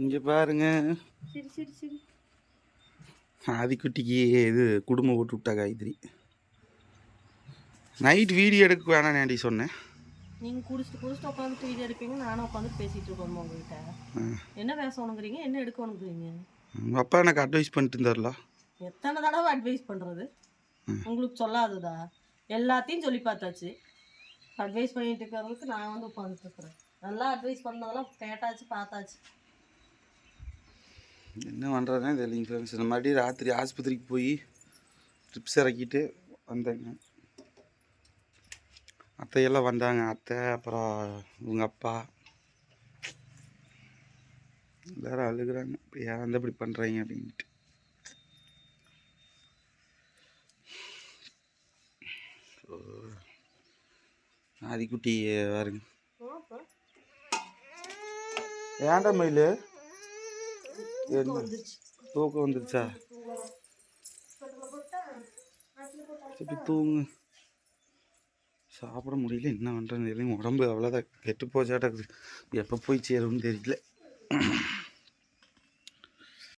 இங்கே பாருங்க. சரி சரி சரி. ஆதிக்குட்டிக்கு இது குடும்பம் போட்டு விட்டா காயத்ரி. நைட் வீடியோ எடுக்க வேணாம் நேண்டி சொன்னேன் நீங்கள் குடிச்சிட்டு குடிச்சிட்டு உட்காந்துட்டு வீடியோ எடுப்பீங்க. நானும் உட்காந்து பேசிகிட்டு இருக்கோம் உங்ககிட்ட. ஆ. என்ன பேசணுங்கிறீங்க என்ன எடுக்கணுங்கிறீங்க உங்கள் அப்பா எனக்கு அட்வைஸ் பண்ணிட்டு இருந்தார்ல? எத்தனை தடவை அட்வைஸ் பண்ணுறது உங்களுக்கு சொல்லாததா? எல்லாத்தையும் சொல்லி பார்த்தாச்சு. அட்வைஸ் பண்ணிட்டு இருக்கிறதுக்கு நான் வந்து உட்காந்துட்டு இருக்கிறேன். நல்லா அட்வைஸ் பண்ணதெல்லாம் கேட்டாச்சு பார்த்தாச்சு. என்ன பண்ணுறதுனே தெரியலைங்க ஃப்ரெண்ட்ஸ் இந்த மாதிரி ராத்திரி ஆஸ்பத்திரிக்கு போய் ட்ரிப்ஸ் இறக்கிட்டு வந்தேங்க. அத்தையெல்லாம் வந்தாங்க. அத்தை அப்புறம் உங்கள் அப்பா. எல்லாரும் அழுகுறாங்க. இப்போ வந்து இப்படி பண்ணுறீங்க அப்படின்ட்டு. ஆதிக்குட்டி பாருங்க. ஏன்டா மயில்? என்ன? தூக்கம் வந்துருச்சா? சரி தூங்கு. சாப்பிட முடியல என்ன பண்ணுறேன்னு தெரியல உடம்பு அவ்வளோதான் கெட்டு போச்சாட்டக்குது எப்போ போய் சேரும்னு தெரியல.